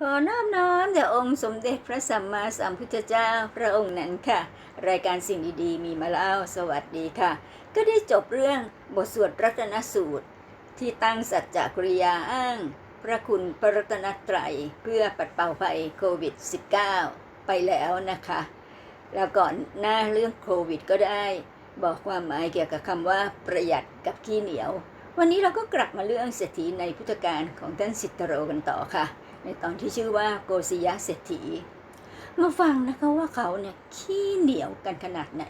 ขอน้อมน้อมแด่องค์สมเด็จพระสัมมาสัมพุทธเจ้าพระองค์นั้นค่ะ รายการสิ่งดีๆ มีมาเล่าสวัสดีค่ะ ก็ได้จบเรื่องบทสวดรัตนสูตร ที่ตั้งสัจจกริยาอ้าง พระคุณพระรัตนตรัยเพื่อปัดเป่าภัยโควิด -19 ไปแล้วนะคะ แล้วก่อนหน้าเรื่องโควิดก็ได้ บอกความหมายเกี่ยวกับคำว่าประหยัดกับขี้เหนียว วันนี้เราก็กลับมาเรื่องเศรษฐีในพุทธการของท่านสิทธโรกันต่อค่ะ ในตอนที่ชื่อว่าโกศิยะเศรษฐี มาฟังนะคะว่าเขาเนี่ยขี้เหนียวกันขนาดไหน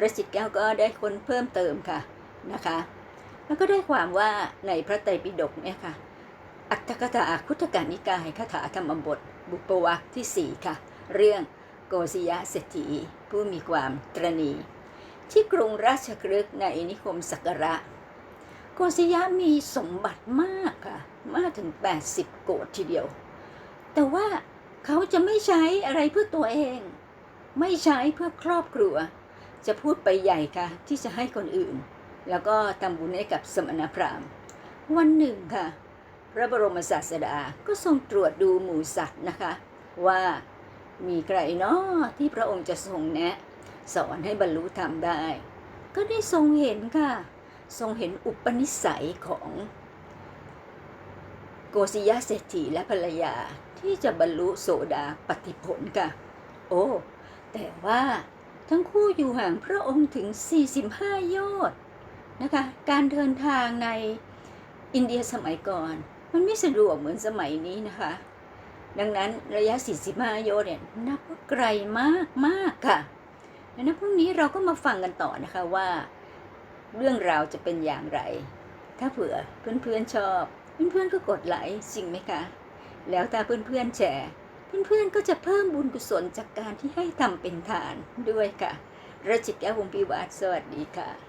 รัชจิตแก้วก็ได้ค้นเพิ่มเติมค่ะนะคะ แล้วก็ได้ความว่าในพระไตรปิฎกเนี่ยค่ะ อัตถกถาคุตกานิกายคาถาธรรมบท บุปวักที่ 4 ค่ะ เรื่องโกศิยะเศรษฐีผู้มีความตรณี ที่กรุงราชคฤห์ในนิคมสักระ โกศิยะมีสมบัติมากค่ะมากถึง 80 โกดทีเดียว แต่ว่าเขาจะไม่ใช้อะไรเพื่อตัวเอง ไม่ใช้เพื่อครอบครัว จะพูดไปใหญ่ค่ะ ที่จะให้คนอื่น แล้วก็ทำบุญให้กับสมณพราหมณ์ วันหนึ่งค่ะ พระบรมศาสดาก็ทรงตรวจดูหมูสัตว์นะคะ ว่ามีใครเนาะที่พระองค์จะทรงแนะ สอนให้บรรลุธรรมได้ ก็ได้ทรงเห็นค่ะ ทรงเห็นอุปนิสัยของโกศิยะเศรษฐีและภรรยาที่จะบรรลุโสดาปฏิผลค่ะ โอ้ แต่ว่าทั้งคู่อยู่ห่างพระองค์ถึง 45 โยชน์นะคะ การเดินทางในอินเดียสมัยก่อน มันไม่สะดวกเหมือนสมัยนี้นะคะ ดังนั้นระยะ 45 โยชน์เนี่ยนับว่าไกลมากมากค่ะดังนั้นพรุ่งนี้เราก็มาฟังกันต่อนะคะว่า เรื่องราวจะเป็นอย่างไร ถ้าเผื่อเพื่อนๆชอบ เพื่อนๆก็กดไลค์จริงไหมคะ แล้วถ้าเพื่อนๆแชร์ เพื่อนๆก็จะเพิ่มบุญกุศลจากการที่ให้ทำเป็นทานด้วยค่ะรจิตแก้ววงพิวัตรสวัสดีค่ะ